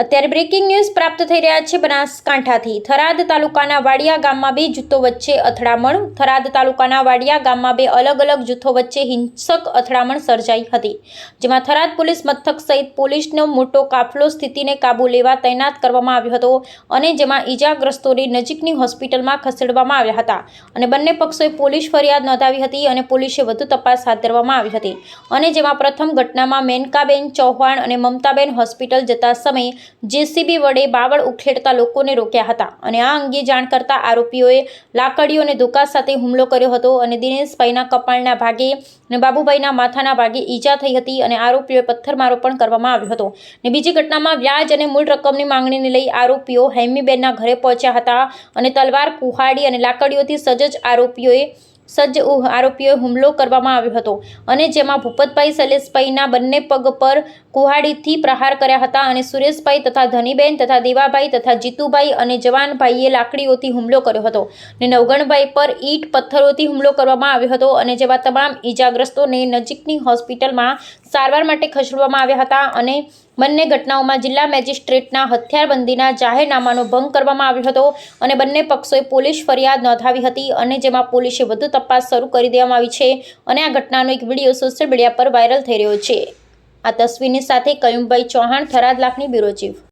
અત્યારે breaking news પ્રાપ્ત થઈ રહ્યા છે બનાસકાંઠાથી. થરાદ તાલુકાના વાડિયા ગામમાં બે જૂથો વચ્ચે અથડામણ. થરાદ તાલુકાના વાડિયા ગામમાં બે અલગ અલગ જૂથો વચ્ચે હિંસક અથડામણ સર્જાઈ હતી, જેમાં થરાદ પોલીસ મથક સહિત પોલીસનો મોટો કાફલો સ્થિતિને કાબૂ લેવા તૈનાત કરવામાં આવ્યો હતો અને જેમાં ઈજાગ્રસ્તોને નજીકની હોસ્પિટલમાં ખસેડવામાં આવ્યા હતા અને બંને પક્ષોએ પોલીસ ફરિયાદ નોંધાવી હતી અને પોલીસે વધુ તપાસ હાથ ધરવામાં આવી હતી અને જેમાં પ્રથમ ઘટનામાં મેનકાબેન ચૌહાણ અને મમતાબેન હોસ્પિટલ જતા સમયે જેસીબી વડે બાવળ ઉખેડતા લોકોને રોક્યા હતા અને આ અંગે જાણ કરતા આરોપીઓએ લાકડીઓ અને ધોકા સાથે હુમલો કર્યો હતો અને દિનેશભાઈના કપાળના ભાગે અને બાબુભાઈના માથાના ભાગે ઈજા થઈ હતી અને આરોપીઓએ પથ્થરમારો પણ કરવામાં આવ્યો હતો. ને બીજી ઘટનામાં વ્યાજ અને મૂળ રકમની માંગણીને લઈ આરોપીઓ હેમીબેનના ઘરે પહોંચ્યા હતા અને તલવાર, કુહાડી અને લાકડીઓથી સજજ આરોપીઓએ સજ્જ આરોપીઓએ હુમલો કરવામાં આવ્યો હતો અને જેમાં ભૂપતભાઈ શૈલેષભાઈના બંને પગ પર કુહાડીથી પ્રહાર કર્યા હતા અને સુરેશભાઈ તથા ધનીબેન તથા દેવાભાઈ તથા જીતુભાઈ અને જવાનભાઈએ લાકડીઓથી હુમલો કર્યો હતો અને નવગણભાઈ પર ઈંટ પથ્થરોથી હુમલો કરવામાં આવ્યો હતો અને જેવા તમામ ઈજાગ્રસ્તોને નજીકની હોસ્પિટલમાં સારવાર માટે ખસેડવામાં આવ્યા હતા અને બંને ઘટનાઓમાં જિલ્લા મેજિસ્ટ્રેટના હથિયારબંધીના જાહેરનામાનો ભંગ કરવામાં આવ્યો હતો અને બંને પક્ષોએ પોલીસ ફરિયાદ નોંધાવી હતી અને જેમાં પોલીસે વધુ તપાસ શરૂ કરી દેવામાં આવી છે અને આ ઘટનાનો એક વીડિયો સોશિયલ મીડિયા પર વાયરલ થઈ રહ્યો છે. આ તસવીરની સાથે કયુમભાઈ ચૌહાણ, થરાદ લાખની બ્યુરો ચીફ.